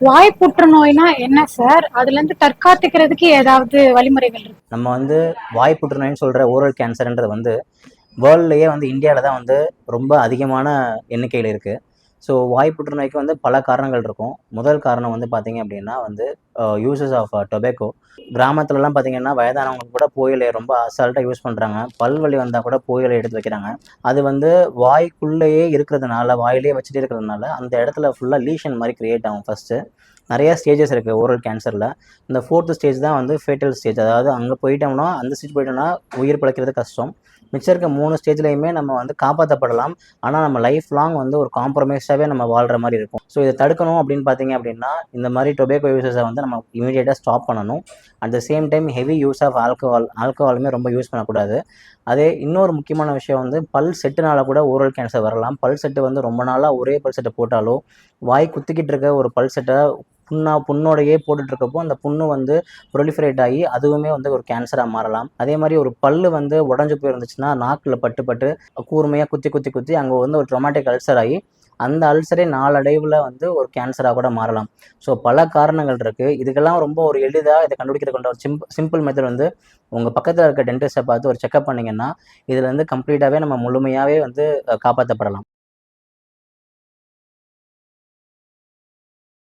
வாய் புற்றுநோய்னா என்ன சார் அதுல இருந்து தற்காத்துக்கிறதுக்கு ஏதாவது வழிமுறைகள் இருக்கு? நம்ம வந்து வாய் புற்றுநோய்னு சொல்கிற ஓரல் கேன்சர்ன்றது வந்து வேர்ல்ட்லயே வந்து இந்தியாவில் தான் வந்து ரொம்ப அதிகமான எண்ணிக்கையில் இருக்குது ஸோ வாய் புற்றுநோய்க்கு வந்து பல காரணங்கள் இருக்கும். முதல் காரணம் வந்து பார்த்தீங்க அப்படின்னா வந்து யூசஸ் ஆஃப் டொபேக்கோ கிராமத்துலலாம் பார்த்தீங்கன்னா வயதானவங்க கூட புயலை ரொம்ப அசால்ட்டாக யூஸ் பண்ணுறாங்க பல்வலி வந்தால் கூட புயலை எடுத்து வைக்கிறாங்க. அது வந்து வாய்க்குள்ளேயே இருக்கிறதுனால வாயிலே வச்சுட்டே இருக்கிறதுனால அந்த இடத்துல ஃபுல்லாக லீஷன் மாதிரி கிரியேட் ஆகும் ஃபஸ்ட்டு நிறைய ஸ்டேஜஸ் இருக்குது ஓரல் கேன்சரில் இந்த ஃபோர்த்து ஸ்டேஜ் தான் வந்து ஃபேட்டல் ஸ்டேஜ் அதாவது அங்கே போயிட்டோம்னா அந்த ஸ்டேஜ் போயிட்டோம்னா உயிர் பிழைக்கிறது கஷ்டம். மிச்சம் இருக்க மூணு ஸ்டேஜ்லையுமே நம்ம வந்து காப்பாற்றப்படலாம் ஆனால் நம்ம லைஃப் லாங் வந்து ஒரு காம்ப்ரமைஸாகவே நம்ம வாழ்கிற மாதிரி இருக்கும். ஸோ இதை தடுக்கணும் அப்படின்னு பார்த்தீங்க அப்படின்னா இந்த மாதிரி டொபேக்கோ யூசஸை வந்து நம்ம இமீடியட்டாக ஸ்டாப் பண்ணணும். At the same time heavy use of alcohol ஆல்கஹாலுமே ரொம்ப யூஸ் பண்ணக்கூடாது. அதே இன்னொரு முக்கியமான விஷயம் வந்து பல் செட்டுனால கூட ஓரல் கேன்சர் வரலாம். பல் செட்டு வந்து ரொம்ப நாளாக ஒரே பல் செட்டை போட்டாலோ வாய் குத்திக்கிட்டு இருக்க ஒரு பல் செட்டை புண்ணா புண்ணோடையே போட்டுட்டு இருக்கப்போ அந்த புண்ணு வந்து ப்ரொலிஃபரேட் ஆகி அதுவுமே வந்து ஒரு கேன்சராக மாறலாம். அதே மாதிரி ஒரு பல்லு வந்து உடஞ்சு போயிருந்துச்சுன்னா நாக்கில் பட்டு பட்டு கூர்மையாக குத்தி குத்தி குத்தி அங்கே வந்து ஒரு ட்ரொமாட்டிக் அல்சர் ஆகி அந்த அல்சரே நாளடைவில் வந்து ஒரு கேன்சராக கூட மாறலாம். ஸோ பல காரணங்கள் இருக்குது இதுக்கெல்லாம் ரொம்ப ஒரு எளிதாக இதை கண்டுபிடிக்கிற கொண்ட ஒரு சிம் சிம்பிள் மெத்தட் வந்து உங்கள் பக்கத்தில் இருக்க டென்டிஸ்ட்டை பார்த்து ஒரு செக்அப் பண்ணிங்கன்னா இதில் வந்து கம்ப்ளீட்டாகவே நம்ம முழுமையாகவே வந்து காப்பாற்றப்படலாம்